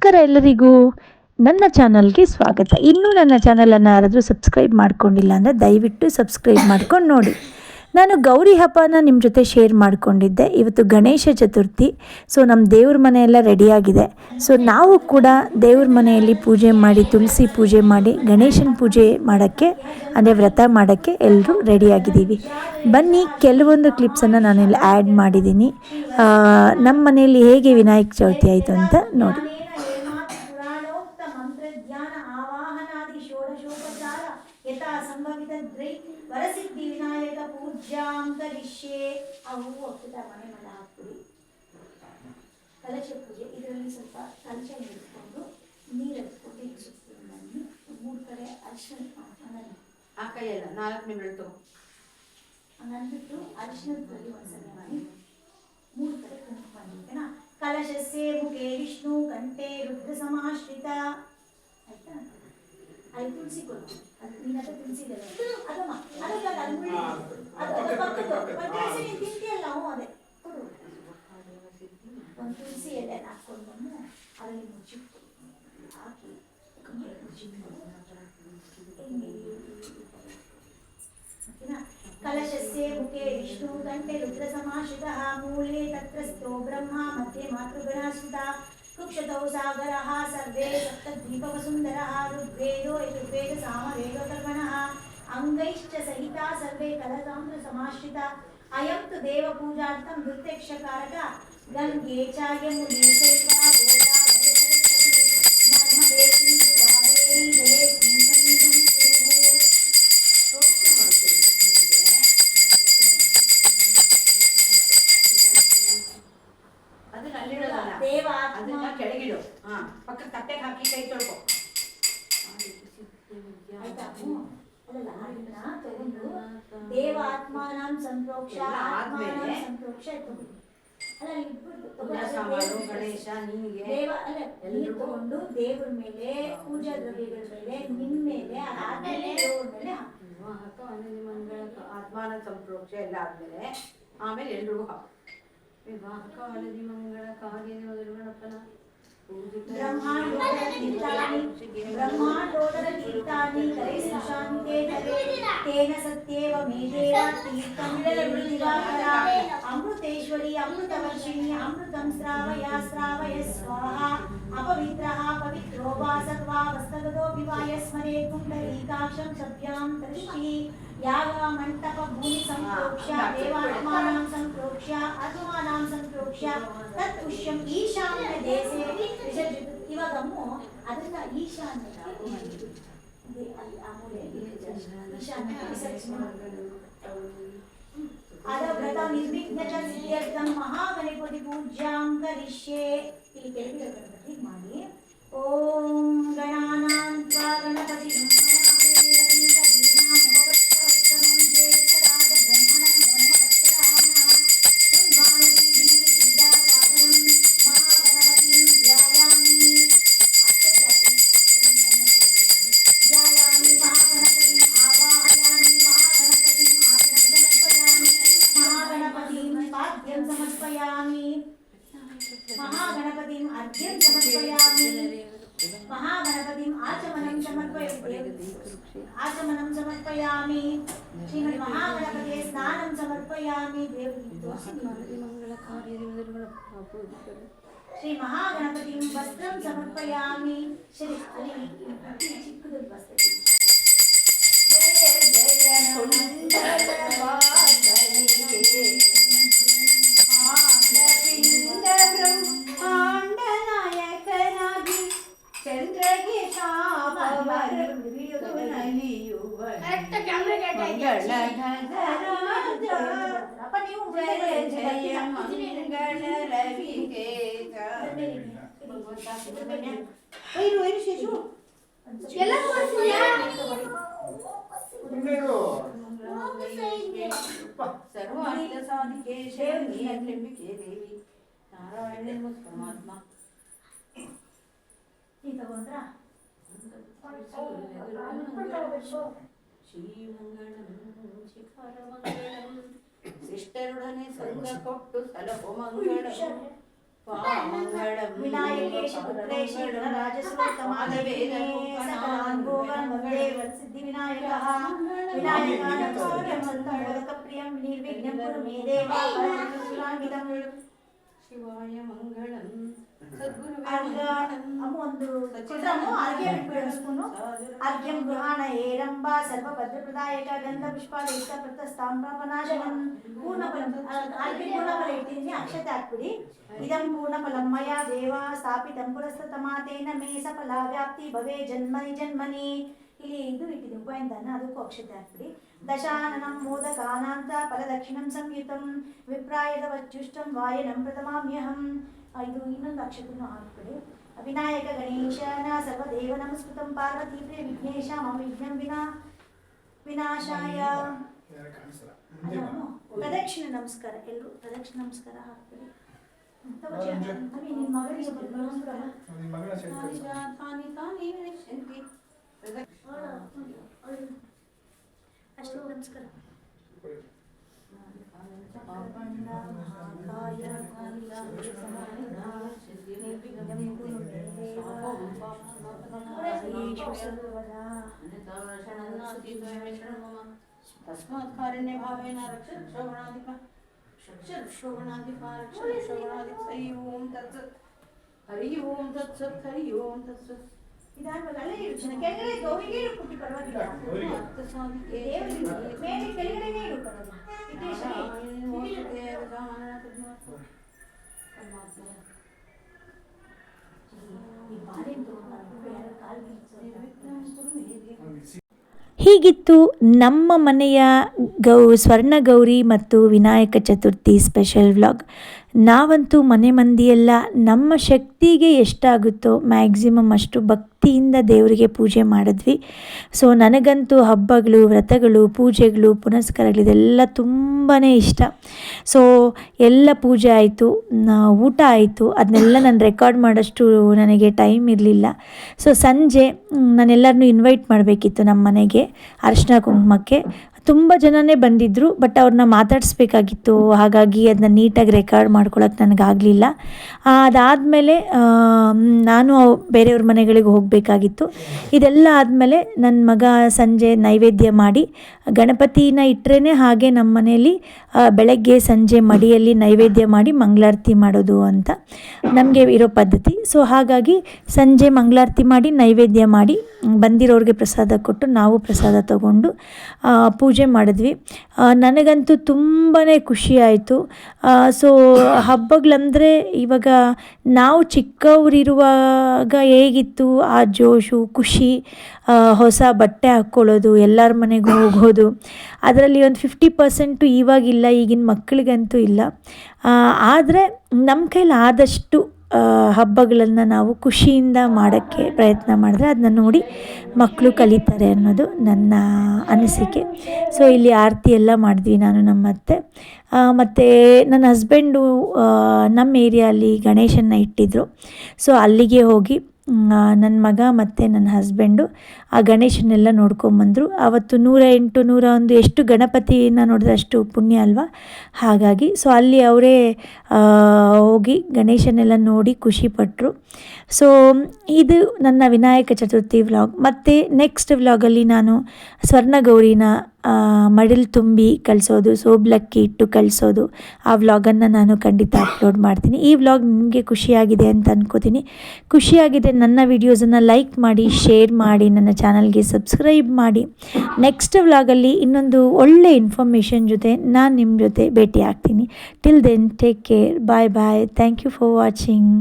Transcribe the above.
ನಮಸ್ಕಾರ ಎಲ್ಲರಿಗೂ. ನನ್ನ ಚಾನಲ್ಗೆ ಸ್ವಾಗತ. ಇನ್ನೂ ನನ್ನ ಚಾನಲನ್ನು ಯಾರಾದರೂ ಸಬ್ಸ್ಕ್ರೈಬ್ ಮಾಡ್ಕೊಂಡಿಲ್ಲ ಅಂದರೆ ದಯವಿಟ್ಟು ಸಬ್ಸ್ಕ್ರೈಬ್ ಮಾಡ್ಕೊಂಡು ನೋಡಿ. ನಾನು ಗೌರಿ ಹಬ್ಬನ ನಿಮ್ಮ ಜೊತೆ ಶೇರ್ ಮಾಡಿಕೊಂಡಿದ್ದೆ. ಇವತ್ತು ಗಣೇಶ ಚತುರ್ಥಿ. ಸೊ ನಮ್ಮ ದೇವ್ರ ಮನೆಯೆಲ್ಲ ರೆಡಿಯಾಗಿದೆ ಸೊ ನಾವು ಕೂಡ ದೇವ್ರ ಮನೆಯಲ್ಲಿ ಪೂಜೆ ಮಾಡಿ, ತುಳಸಿ ಪೂಜೆ ಮಾಡಿ, ಗಣೇಶನ ಪೂಜೆ ಮಾಡೋಕ್ಕೆ, ಅಂದರೆ ವ್ರತ ಮಾಡೋಕ್ಕೆ ಎಲ್ಲರೂ ರೆಡಿಯಾಗಿದ್ದೀವಿ ಬನ್ನಿ, ಕೆಲವೊಂದು ಕ್ಲಿಪ್ಸನ್ನು ನಾನಿಲ್ಲಿ ಆ್ಯಡ್ ಮಾಡಿದ್ದೀನಿ. ನಮ್ಮ ಮನೆಯಲ್ಲಿ ಹೇಗೆ ವಿನಾಯಕ ಚೌತಿ ಆಯಿತು ಅಂತ ನೋಡಿ. ಕರಿಷ್ಯೆ ಅವು ಒಪ್ಪಿದ ಮನೆ ಮನೆ ಹಾಕ್ಬಿಡಿ ಕಲಶ ಪೂಜೆ ಇದರಲ್ಲಿ ಸ್ವಲ್ಪ ಕಲಶ ಹಿಡಿದುಕೊಂಡು ನೀರು ಹಚ್ಕೊಂಡು ಸುತ್ತೀನಿ ಬನ್ನಿ ಮೂರು ಕಡೆ ಅರಿಶಿನ ಆ ಕೈಯಲ್ಲ ನಾಲ್ಕು ನಿಮಿಷ ತಗೋ ಹಂಗಂದ್ಬಿಟ್ಟು ಅರಿಶಿನದಲ್ಲಿ ಒಂದ್ಸಲ ಮಾಡಿ ಮೂರು ಕಡೆ ಕುಂಕುಮ ಓಕೆನಾ? ಕಲಶಸ್ಯೆ ಮುಖೆ ವಿಷ್ಣು ಕಂಠೆ ರುದ್ರ ಸಮಾಶ್ರಿತ. ಆಯ್ತಾ? ಅಲ್ಲಿ ತುಳಸಿ ಕೊಟ್ಟು ಅದು ನಿನ್ನ ಹತ್ರ ತುಳಸಿ ಇದೆ ಅದಮ್ಮ ಅದಲ್ಲ ಅದು ಮುಳ್ಳಿ. ಅದು ಅದು ಪಕ್ಕದ್ದು ಪಕ್ಕದ ನೀನು ತಿಂತೀಯಲ್ಲ ಹ್ಞೂ ಅದೇ. ಕೊಡು. ಒಂದು ತುಳಸಿ ಎಲೆ ಹಾಕ್ಕೊಂಡು ಬಂದು ಅದರಲ್ಲಿ ಮುಚ್ಚಿಟ್ಟು ಹಾಕಿ ಕಮ್ಮಿ ಮುಚ್ಚಿಟ್ಟು ಓಕೆನಾ? ಕಲಶಸ್ಯ ಮುಖೆ ವಿಷ್ಣು ಕಂಠೆ ರುದ್ರ ಸಮಾಶ್ರಿತಃ ಮೂಲೆ ತತ್ರ ಸ್ಥೋ ಬ್ರಹ್ಮ ಮಧ್ಯೆ ಮಾತೃಗಣಾಶ್ರಿತ क्षतौ सागरः सर्वे सप्तद्वीपवसुन्दरः ऋग्वेदो यजुर्वेदसामवेदोतर्मणः अङ्गैश्च सहिता सर्वे कलसान्द्रसमाश्रिता अयं तु देवपूजार्थं नृत्यक्षकारक गङ्गे चायं नर्मदेवी कावेरी ಹಾ ತಟ್ಟೆಗೆ ಹಾಕಿ ಕೈ ತೊಳ್ಕೊ. ಆಯ್ತಾ? ತಗೊಂಡು ಸಂಪ್ರೋಕ್ಷ ಆತ್ಮಾನಾಂ ಸಂಪ್ರೋಕ್ಷ ಗಣೇಶ ನಿಮಗೆ ದೇವ ಅಲ್ಲ ಎಲ್ಲರೂ ತಗೊಂಡು ದೇವ್ರ ಮೇಲೆ ಪೂಜಾ ದ್ರವ್ಯಗಳ ಮೇಲೆ ನಿಮ್ ಮೇಲೆ ಆದ್ಮೇಲೆ ದೇವ್ರ ಮೇಲೆ ಹಾಕು. ವಾಹಕ ಮಂಗಳ ಆತ್ಮಾನ ಸಂಪ್ರೋಕ್ಷ ಎಲ್ಲ ಆದ್ಮೇಲೆ ಆಮೇಲೆ ಎಲ್ರಿಗೂ ಹಾಕು. ವಿವಾಹಕ ಮಂಗಳ ब्रह्माण्डोदरतीर्थानि कलेशान्तेन तेन सत्येव मे देवा तीर्थमिदमृतिवाकरा अमृतेश्वरी अमृतवर्षिणि अमृतं श्रावया श्रावय स्वाहा। अपवित्रः पवित्रो वा सर्वा वस्तगतोऽपि वा यस्मरे कुण्डलीकाक्षं सभ्यां दृष्टिः यागामण्टपभूमिसंप्रोक्ष्य देवात्मानां संप्रोक्ष्य अधुमानां संप्रोक्ष्य। ತತ್ ಪುಷ್ಯಂ ಈಶಾನ್ಯ ದೇಶೆ ವಿಸರ್ಜಿತು ಇವಾಗ ಅಮ್ಮು ಅದನ್ನ ಈಶಾನ್ಯ ಅದ ವ್ರತ ಮಹಾಗಣಪತಿ ಪೂಜ್ಯಾಂ ಕರಿಷ್ಯೆ ಇಲ್ಲಿ ಕೆಳಗೆ ಮಾಡಿ ಓಂ ಗಣಾನಾಂ ಗಣಪತಿ సమర్పయామి మహాగణపతిం అర్ఘ్యం సమర్పయామి మహాగణపతిం ఆచమనం సమర్పయ ఆచమనం సమర్పయామి శ్రీమద్ మహాగణపతి స్నానం సమర్పయామి శ్రీ మహాగణపతి వస్త్రం సమర్పయామి శ్రీ చిక్కుదు వస్త్రం ಅಪ್ಪ ನೀವು ಜಯ ಜಯ ಮಂಗಳ ರವಿ ವೈರು ವೈರು ಶೇಷು ಎಲ್ಲ ತೋರಿಸಿದ್ಯಾ? ಸರ್ವಾರ್ಥ ಸಾಧಿಕೆ ಶರಣಿ ತ್ರ್ಯಂಬಿಕೆ ದೇವಿ ನಾರಾಯಣ ಪರಮಾತ್ಮ ನೀ ತಗೊಂಡ್ರಾ ಶ್ರೀಮಂಗಳಂ ಶಿಖರಮಂಗಳಂ ಶಿಷ್ಟರೊಡನೆ ಸಂಗ ಕೊಟ್ಟು ಸಲಹು ಮಂಗಳಂ ಮಂಗಳಂ ವಿನಾಯಕೇಶ ಪುತ್ರೇಶಿ ಗಣರಾಜಸೋತ್ತಮಾದೇವೇನೇ ಸಕಲಾನ್ ಭೋಗಾನ್ ವಂದೇ ಸಿದ್ಧಿ ವಿನಾಯಕಃ ವಿನಾಯಕಾನಂ ಸೌಖ್ಯಂ ಸಂತಮೋದಕ ಪ್ರಿಯಂ ನಿರ್ವಿಘ್ನಂ ಕುರು ಮೇ ದೇವ ಸುರಾಂಗಿತಂ ಶಿವಾಯ ಮಂಗಳಂ ಸದ್ಗುರುವೇ ಅರ್ಘ ಅಮ್ಮ ಒಂದು ಕೊಟ್ರಮ್ಮ ಅರ್ಘ್ಯ ಬಿಟ್ಬಿಡು ಸ್ಪೂನು ಅರ್ಘ್ಯಂ ಗೃಹಾಣ ಏರಂಬ ಸರ್ವಭದ್ರಪ್ರದಾಯಕ ಗಂಧ ಪುಷ್ಪಾಲಯಿತ ಪ್ರತಸ್ತಾಂಬನಾಶನಂ ಪೂರ್ಣಫಲಂ ಅರ್ಘ್ಯ ಪೂರ್ಣಫಲ ಇಟ್ಟಿದ್ದೀನಿ ಅಕ್ಷತೆ ಹಾಕ್ಬಿಡಿ ಇದಂ ಪೂರ್ಣಫಲಂ ಮಯ ದೇವ ಸ್ಥಾಪಿತಂ ಪುರಸ್ತತಮಾತೇನ ಮೇ ಸಫಲ ವ್ಯಾಪ್ತಿ ಭವೇ ಜನ್ಮನಿ ಜನ್ಮನಿ ಇಲ್ಲಿ ಇದು ಇಟ್ಟಿದ್ದೀನಿ ಉಪಾಯಿಂದಾನ ಅದಕ್ಕೂ ಅಕ್ಷತೆ ಹಾಕ್ಬಿಡಿ ದಶಾನನಂ ಮೋದಕಾನಾಂತ ಫಲದಕ್ಷಿಣಂ ಸಂಯುತಂ ವಿಪ್ರಾಯದ ವಚ್ಚುಷ್ಟಂ ವಾಯನಂ ಪ್ರಥಮಾಮ್ಯಹಂ ಆ, ಇದು ಇನ್ನೊಂದು ಅಕ್ಷರವನ್ನು ಹಾಕ್ಬಿಡಿ ವಿನಾಯಕ ಗಣೇಶನ ಸರ್ವದೇವ ನಮಸ್ಕೃತ ಪಾರ್ವತಿ ಪ್ರಿಯ ವಿಘ್ನೇಶ ಮಮ ವಿಘ್ನಂ ವಿನಾ ವಿನಾಶಾಯ. ಪ್ರದಕ್ಷಿಣ ನಮಸ್ಕಾರ ಎಲ್ಲರೂ ಪ್ರದಕ್ಷಿಣ ನಮಸ್ಕಾರ ಹಾಕ್ಬಿಡಿ ಅಷ್ಟು ತಗೋ ತಸ್ಮಾತ್ ಕಾರಣ್ಯ ಭಾವೇನ ರಕ್ಷ ಶ್ರವಣಾಧಿಪ ರಕ್ಷ ಶ್ರವಣಾಧಿಪ ರಕ್ಷ ಶ್ರವಣಾಧಿಪ ಹರಿ ಓಂ ತತ್ಸತ್ ಹರಿ ಓಂ ತತ್ಸತ್ ಹರಿ ಓಂ ತತ್ಸತ್ ಇದಾದ್ಮೇಲೆ ಅಲ್ಲೇ ಇಡು ಚೆನ್ನ ಕೆಳಗಡೆ ಗೌರಿಗೆ ಇಡು ಪುಟ್ಟಿ ಪರವಾಗಿಲ್ಲ ದೇವರಿಗೆ ಮೇಲೆ ಕೆಳಗಡೆನೇ ಇಡು ಪರವಾಗಿಲ್ಲ ಹೀಗಿತ್ತು ನಮ್ಮ ಮನೆಯ ಗೌ ಸ್ವರ್ಣ ಗೌರಿ ಮತ್ತು ವಿನಾಯಕ ಚತುರ್ಥಿ ಸ್ಪೆಷಲ್ ವ್ಲಾಗ್ ನಾವಂತೂ ಮನೆ ಮಂದಿಯೆಲ್ಲ, ನಮ್ಮ ಶಕ್ತಿಗೆ ಎಷ್ಟಾಗುತ್ತೋ ಮ್ಯಾಕ್ಸಿಮಮ್ ಅಷ್ಟು ಭಕ್ತಿಯಿಂದ ದೇವರಿಗೆ ಪೂಜೆ ಮಾಡಿದ್ವಿ. ಸೊ ನನಗಂತೂ ಹಬ್ಬಗಳು, ವ್ರತಗಳು, ಪೂಜೆಗಳು, ಪುನಸ್ಕಾರಗಳು ಇದೆಲ್ಲ ತುಂಬಾ ಇಷ್ಟ. ಸೊ ಎಲ್ಲ ಪೂಜೆ ಆಯಿತು ಊಟ ಆಯಿತು, ಅದನ್ನೆಲ್ಲ ನಾನು ರೆಕಾರ್ಡ್ ಮಾಡೋಷ್ಟು ನನಗೆ ಟೈಮ್ ಇರಲಿಲ್ಲ. ಸೊ ಸಂಜೆ ನಾನೆಲ್ಲರನ್ನೂ ಇನ್ವೈಟ್ ಮಾಡಬೇಕಿತ್ತು ನಮ್ಮ ಮನೆಗೆ ಅರಿಶಿನ ಕುಂಕುಮಕ್ಕೆ. ತುಂಬ ಜನನೇ ಬಂದಿದ್ದರು ಬಟ್ ಅವ್ರನ್ನ ಮಾತಾಡಿಸ್ಬೇಕಾಗಿತ್ತು. ಹಾಗಾಗಿ ಅದನ್ನ ನೀಟಾಗಿ ರೆಕಾರ್ಡ್ ಮಾಡ್ಕೊಳಕ್ಕೆ ನನಗಾಗಲಿಲ್ಲ. ಅದಾದಮೇಲೆ ನಾನು ಬೇರೆಯವ್ರ ಮನೆಗಳಿಗೆ ಹೋಗಬೇಕಾಗಿತ್ತು. ಇದೆಲ್ಲ ಆದಮೇಲೆ ನನ್ನ ಮಗ ಸಂಜೆ ನೈವೇದ್ಯ ಮಾಡಿ, ಗಣಪತಿನ ಇಟ್ಟರೇ ಹಾಗೆ ನಮ್ಮ ಮನೆಯಲ್ಲಿ ಬೆಳಗ್ಗೆ ಸಂಜೆ ಮಡಿಯಲ್ಲಿ ನೈವೇದ್ಯ ಮಾಡಿ ಮಂಗಳಾರತಿ ಮಾಡೋದು ಅಂತ ನಮಗೆ ಇರೋ ಪದ್ಧತಿ. ಸೊ ಹಾಗಾಗಿ ಸಂಜೆ ಮಂಗಳಾರತಿ ಮಾಡಿ ನೈವೇದ್ಯ ಮಾಡಿ ಬಂದಿರೋರಿಗೆ ಪ್ರಸಾದ ಕೊಟ್ಟು ನಾವು ಪ್ರಸಾದ ತಗೊಂಡು ಪೂಜೆ ಮಾಡಿದ್ವಿ. ನನಗಂತೂ ತುಂಬಾ ಖುಷಿಯಾಯಿತು ಸೊ, ಹಬ್ಬಗಳಂದರೆ ಇವಾಗ ನಾವು ಚಿಕ್ಕವರಿರುವಾಗ ಹೇಗಿತ್ತು? ಆ ಜೋಶು, ಖುಷಿ ಹೊಸ ಬಟ್ಟೆ ಹಾಕ್ಕೊಳ್ಳೋದು ಎಲ್ಲರ ಮನೆಗೂ ಹೋಗೋದು. ಅದರಲ್ಲಿ ಒಂದು ಫಿಫ್ಟಿ ಪರ್ಸೆಂಟು ಇವಾಗಿಲ್ಲ, ಈಗಿನ ಮಕ್ಕಳಿಗಂತೂ ಇಲ್ಲ. ಆದರೆ ನಮ್ಮ ಕೈಲಿ ಆದಷ್ಟು ಹಬ್ಬಗಳನ್ನು ನಾವು ಖುಷಿಯಿಂದ ಮಾಡೋಕ್ಕೆ ಪ್ರಯತ್ನ ಮಾಡಿದ್ರೆ ಅದನ್ನ ನೋಡಿ ಮಕ್ಕಳು ಕಲಿತಾರೆ ಅನ್ನೋದು ನನ್ನ ಅನಿಸಿಕೆ. ಸೊ ಇಲ್ಲಿ ಆರತಿ ಎಲ್ಲ ಮಾಡಿದ್ವಿ ನಾನು, ನಮ್ಮ ಅತ್ತೆ. ಮತ್ತು ನನ್ನ ಹಸ್ಬೆಂಡು ನಮ್ಮ ಏರಿಯಲ್ಲಿ ಗಣೇಶನ್ನ ಇಟ್ಟಿದ್ದರು ಸೊ ಅಲ್ಲಿಗೆ ಹೋಗಿ ನನ್ನ ಮಗ ಮತ್ತು ನನ್ನ ಹಸ್ಬೆಂಡು ಆ ಗಣೇಶನೆಲ್ಲ ನೋಡ್ಕೊಂಬಂದರು ಆವತ್ತು ನೂರ ಎಂಟು, ನೂರ ಒಂದು ಎಷ್ಟು ಗಣಪತಿನ ನೋಡಿದ್ರೆ ಅಷ್ಟು ಪುಣ್ಯ ಅಲ್ವಾ? ಹಾಗಾಗಿ ಸೊ ಅಲ್ಲಿ ಅವರೇ ಹೋಗಿ ಗಣೇಶನೆಲ್ಲ ನೋಡಿ ಖುಷಿಪಟ್ಟರು ಸೊ ಇದು ನನ್ನ ವಿನಾಯಕ ಚತುರ್ಥಿ ವ್ಲಾಗ್ ಮತ್ತು ನೆಕ್ಸ್ಟ್ ವ್ಲಾಗಲ್ಲಿ ನಾನು ಸ್ವರ್ಣಗೌರಿನ ಮಡಿಲು ತುಂಬಿ ಕಳಿಸೋದು ಸೋಬ್ಲಕ್ಕಿ ಇಟ್ಟು ಕಳಿಸೋದು, ಆ ವ್ಲಾಗನ್ನು ನಾನು ಖಂಡಿತ ಅಪ್ಲೋಡ್ ಮಾಡ್ತೀನಿ. ಈ ವ್ಲಾಗ್ ನಿಮಗೆ ಖುಷಿಯಾಗಿದೆ ಅಂತ ಅನ್ಕೋತೀನಿ. ಖುಷಿಯಾಗಿದೆ ನನ್ನ ವಿಡಿಯೋಸನ್ನು ಲೈಕ್ ಮಾಡಿ ಶೇರ್ ಮಾಡಿ, ನನ್ನ ಚಾನಲ್ಗೆ ಸಬ್ಸ್ಕ್ರೈಬ್ ಮಾಡಿ. ನೆಕ್ಸ್ಟ್ ವ್ಲಾಗಲ್ಲಿ ಇನ್ನೊಂದು ಒಳ್ಳೆ ಇನ್ಫಾರ್ಮೇಷನ್ ಜೊತೆ ನಾನು ನಿಮ್ಮ ಜೊತೆ ಭೇಟಿ ಆಗ್ತೀನಿ till then take care bye bye thank you for watching